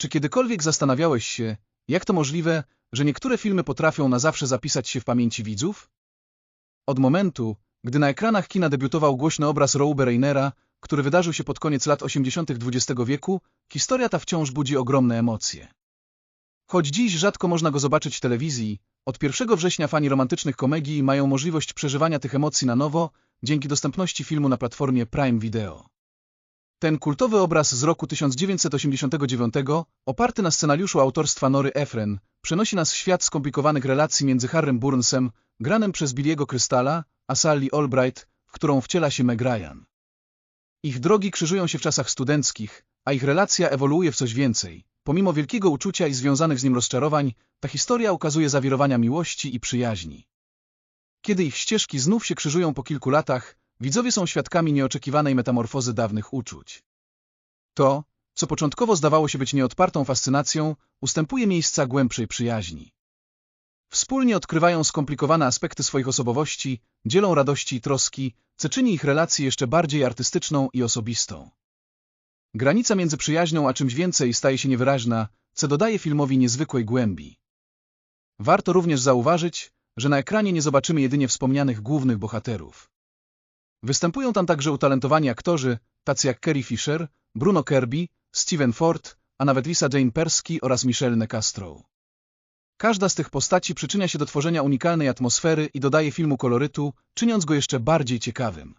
Czy kiedykolwiek zastanawiałeś się, jak to możliwe, że niektóre filmy potrafią na zawsze zapisać się w pamięci widzów? Od momentu, gdy na ekranach kina debiutował głośny obraz Roube Reinera, który wydarzył się pod koniec lat 80. XX wieku, historia ta wciąż budzi ogromne emocje. Choć dziś rzadko można go zobaczyć w telewizji, od 1 września fani romantycznych komedii mają możliwość przeżywania tych emocji na nowo dzięki dostępności filmu na platformie Prime Video. Ten kultowy obraz z roku 1989, oparty na scenariuszu autorstwa Nory Efren, przenosi nas w świat skomplikowanych relacji między Harrym Burnsem, granym przez Billiego Krystala, a Sally Albright, w którą wciela się Meg Ryan. Ich drogi krzyżują się w czasach studenckich, a ich relacja ewoluuje w coś więcej. Pomimo wielkiego uczucia i związanych z nim rozczarowań, ta historia ukazuje zawirowania miłości i przyjaźni. Kiedy ich ścieżki znów się krzyżują po kilku latach, widzowie są świadkami nieoczekiwanej metamorfozy dawnych uczuć. To, co początkowo zdawało się być nieodpartą fascynacją, ustępuje miejsca głębszej przyjaźni. Wspólnie odkrywają skomplikowane aspekty swoich osobowości, dzielą radości i troski, co czyni ich relację jeszcze bardziej artystyczną i osobistą. Granica między przyjaźnią a czymś więcej staje się niewyraźna, co dodaje filmowi niezwykłej głębi. Warto również zauważyć, że na ekranie nie zobaczymy jedynie wspomnianych głównych bohaterów. Występują tam także utalentowani aktorzy, tacy jak Carrie Fisher, Bruno Kirby, Steven Ford, a nawet Lisa Jane Persky oraz Michelle Castro. Każda z tych postaci przyczynia się do tworzenia unikalnej atmosfery i dodaje filmu kolorytu, czyniąc go jeszcze bardziej ciekawym.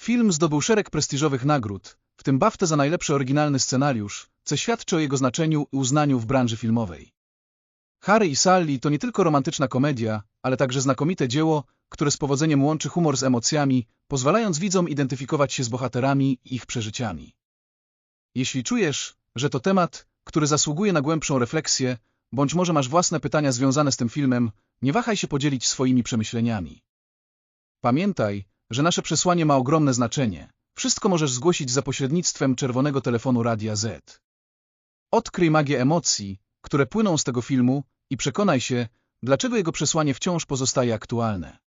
Film zdobył szereg prestiżowych nagród, w tym BAFTA za najlepszy oryginalny scenariusz, co świadczy o jego znaczeniu i uznaniu w branży filmowej. Harry i Sally to nie tylko romantyczna komedia, ale także znakomite dzieło, które z powodzeniem łączy humor z emocjami, pozwalając widzom identyfikować się z bohaterami i ich przeżyciami. Jeśli czujesz, że to temat, który zasługuje na głębszą refleksję, bądź może masz własne pytania związane z tym filmem, nie wahaj się podzielić swoimi przemyśleniami. Pamiętaj, że nasze przesłanie ma ogromne znaczenie. Wszystko możesz zgłosić za pośrednictwem czerwonego telefonu Radia Z. Odkryj magię emocji, które płyną z tego filmu i przekonaj się, dlaczego jego przesłanie wciąż pozostaje aktualne.